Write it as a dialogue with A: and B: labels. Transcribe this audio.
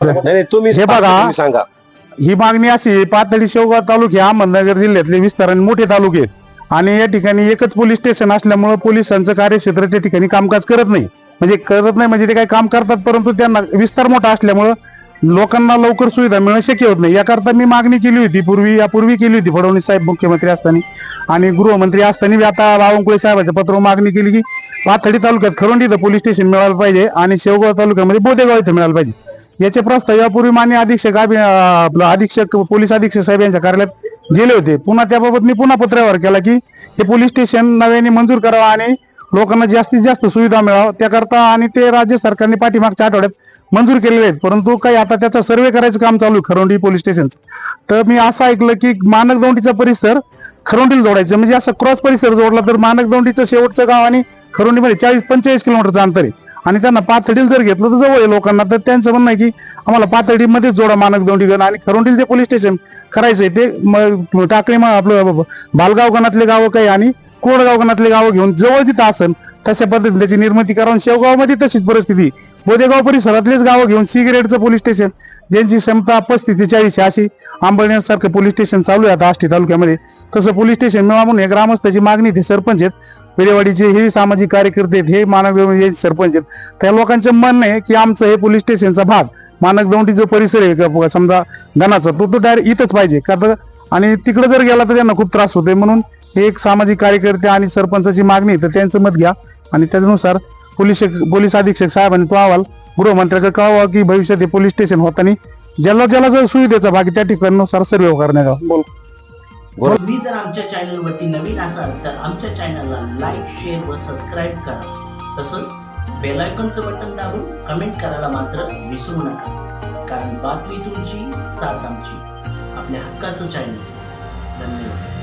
A: नाही नाही, तुम्ही
B: हे बघा.
A: तुम्ही सांगा.
B: ही मागणी अशी आहे, पाथर्डी शेवगाव तालुके अहमदनगर जिल्ह्यातले विस्ताराने मोठे तालुके आहेत आणि या ठिकाणी एकच पोलीस स्टेशन असल्यामुळे पोलिसांचं कार्यक्षेत्र त्या ठिकाणी कामकाज करत नाही. म्हणजे करत नाही म्हणजे ते काही काम करतात परंतु त्यांना विस्तार मोठा असल्यामुळं लोकांना लवकर सुविधा मिळणं शक्य होत नाही. याकरता मी मागणी केली होती पूर्वी यापूर्वी केली होती फडणवीस साहेब मुख्यमंत्री असताना. आणि गृहमंत्री असताना आता बावनकुळे साहेबाच्या पत्र मागणी केली की पाथर्डी तालुक्यात खरोंडी इथं पोलीस स्टेशन मिळालं पाहिजे आणि शेवगाव तालुक्यामध्ये बोदेगाव इथं मिळालं पाहिजे. याचे प्रस्ताव यापूर्वी मान्य अधीक्षक अभि- आपलं अधीक्षक पोलीस अधीक्षक साहेब यांच्या कार्यालयात गेले होते. पुन्हा त्याबाबत मी पुन्हा पत्रावर केला की हे पोलीस स्टेशन नव्याने मंजूर करावं आणि लोकांना जास्तीत जास्त सुविधा मिळावं. त्याकरता आणि ते राज्य सरकारने पाठीमागच्या आठवड्यात मंजूर केलेले आहेत. परंतु काही आता त्याचा सर्वे करायचं काम चालू आहे खरोंडी पोलीस स्टेशनचं. तर मी असं ऐकलं की मानकदौंडीचा परिसर खरोंडीला जोडायचं. म्हणजे असं क्रॉस परिसर जोडला तर मानकदौंडीचं शेवटचं गाव आणि खरोंडीमध्ये चाळीस पंचेचाळीस किलोमीटरचं अंतर आहे. आणि त्यांना पाथर्डीला जर घेतलं तर जवळ आहे लोकांना तर त्यांचं म्हणणं आहे की आम्हाला पाथर्डीमध्येच जोडा मानकदौंडी गण आणि खरोंडील ते पोलीस स्टेशन करायचं आहे ते टाकळी मग आपलं बालगाव गणातले गावं काही आणि कोडगाव गावं घेऊन जवळ जिथं असन तशा पद्धतीने त्याची निर्मिती करावं शेवगावमध्ये तशीच परिस्थिती. बोदेगाव परिसरातलेच गावं घेऊन सी पोलीस स्टेशन ज्यांची क्षमता पस्तीस ते चाळीस अशी आंबळनेर सारखं पोलीस स्टेशन चालू आहे आता आष्टी तालुक्यामध्ये. तसं पोलीस स्टेशन मिळा म्हणून हे ग्रामस्थाची मागणी ते सरपंच आहेत. पेरेवाडीचे हे सामाजिक कार्यकर्ते आहेत हे मानव हे सरपंच आहेत. त्या लोकांचं म्हणणं आहे की आमचं हे पोलीस स्टेशनचा भाग मानकदौंडी जो परिसर आहे का- समजा गणाचा तो तो डायरेक्ट इथंच पाहिजे. का आणि तिकडे जर गेला तर त्यांना खूप त्रास होतोय म्हणून हे एक सामाजिक कार्यकर्ते आणि सरपंचाची मागणी तर त्यांचं मत घ्या. आणि त्यानुसार पोलीस पोलीस अधीक्षक साहेबांनी तो अहवाल गृहमंत्र्याकडे कळवा की भविष्यात हे पोलीस स्टेशन होताना ज्याला ज्याला जर सुविधेचा भाग त्या ठिकाणानुसार सर्वे करण्यात यावा. बोल.
C: तुम्ही जर आमच्या चॅनलवरती नवीन असाल तर आमच्या चॅनलला लाईक शेअर व सबस्क्राईब करा. तसंच बेलायकॉनचं बटन दाबून कमेंट करायला मात्र विसरू नका. कारण बातमी तुमची साथ आमची. आपल्या हक्काचं चॅनल धन्यवाद.